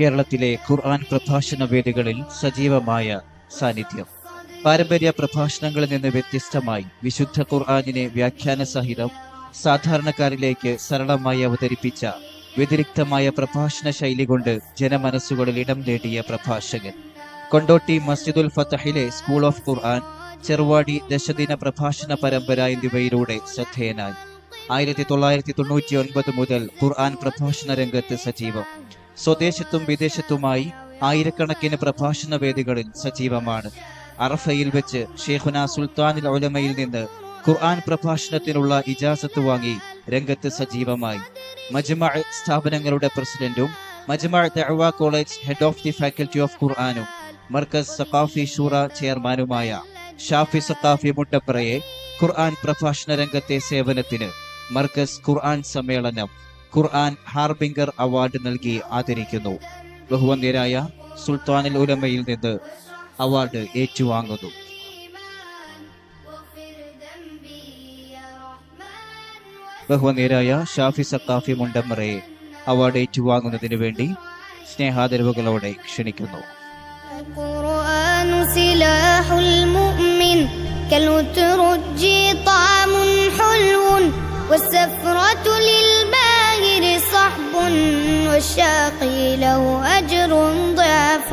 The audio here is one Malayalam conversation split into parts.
കേരളത്തിലെ ഖുർആൻ പ്രഭാഷണ വേദികളിൽ സജീവമായ സാന്നിധ്യം. പാരമ്പര്യ പ്രഭാഷണങ്ങളിൽ നിന്ന് വ്യത്യസ്തമായി വിശുദ്ധ ഖുർആാനിനെ വ്യാഖ്യാന സഹിതം സാധാരണക്കാരിലേക്ക് സരളമായി അവതരിപ്പിച്ച വ്യതിരിക്തമായ പ്രഭാഷണ ശൈലി കൊണ്ട് ജനമനസ്സുകളിൽ ഇടം നേടിയ പ്രഭാഷകൻ. കൊണ്ടോട്ടി മസ്ജിദുൽ ഫത്തഹിലെ സ്കൂൾ ഓഫ് ഖുർആൻ ചെറുവാടി ദശദിന പ്രഭാഷണ പരമ്പര എന്നിവയിലൂടെ ശ്രദ്ധേയനായി. ആയിരത്തി തൊള്ളായിരത്തി തൊണ്ണൂറ്റി ഒൻപത് മുതൽ ഖുർആൻ പ്രഭാഷണ രംഗത്ത് സജീവം. സ്വദേശത്തും വിദേശത്തുമായി ആയിരക്കണക്കിന് പ്രഭാഷണ വേദികളിൽ സജീവമാണ്. അറഫയിൽ വെച്ച് ഷേഖുന സുൽത്താനിൽ ഒലമയിൽ നിന്ന് ഖുർആൻ പ്രഭാഷണത്തിനുള്ള ഇജാസത്ത് വാങ്ങി രംഗത്ത് സജീവമായി. മജ്മ സ്ഥാപനങ്ങളുടെ പ്രസിഡന്റും Majma Dawa college head of the faculty of ഖുർആാനും മർക്കസ് സഖാഫി ഷൂറ ചെയർമാനുമായ ഷാഫി സഖാഫി മുട്ടപ്പറയെ ഖുർആൻ പ്രഭാഷണ രംഗത്തെ സേവനത്തിന് മർക്കസ് ഖുർആൻ സമ്മേളനം ഖുർആൻ ഹാർബിംഗർ അവാർഡ് നൽകി ആദരിക്കുന്നു ബഹുവന്യരായ സുൽത്താനിൽ ഉലമയിൽ നിന്ന് അവാർഡ് ഏറ്റുവാങ്ങുന്നു ബഹുവന്യരായ ഷാഫി സക്കാഫി മുണ്ടമ്മറയെ അവാർഡ് ഏറ്റുവാങ്ങുന്നതിന് വേണ്ടി സ്നേഹാദരവുകളോടെ ക്ഷണിക്കുന്നു القرآن سلاح المؤمن كالأترج طعم حلو والسفرة للباهر صحب والشاقي له أجر ضعف.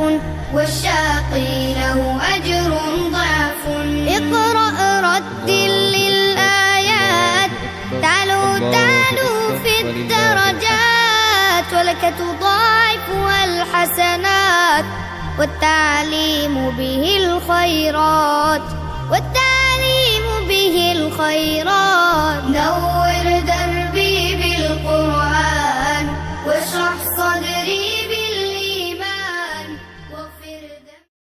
والشاقي له أجر ضعف. اقرأ رتل للآيات. تعلو تعلو في الدرجات. ولك تضاعفها الحسنات. والتعليم به الخيرات. والتعليم به الخيرات.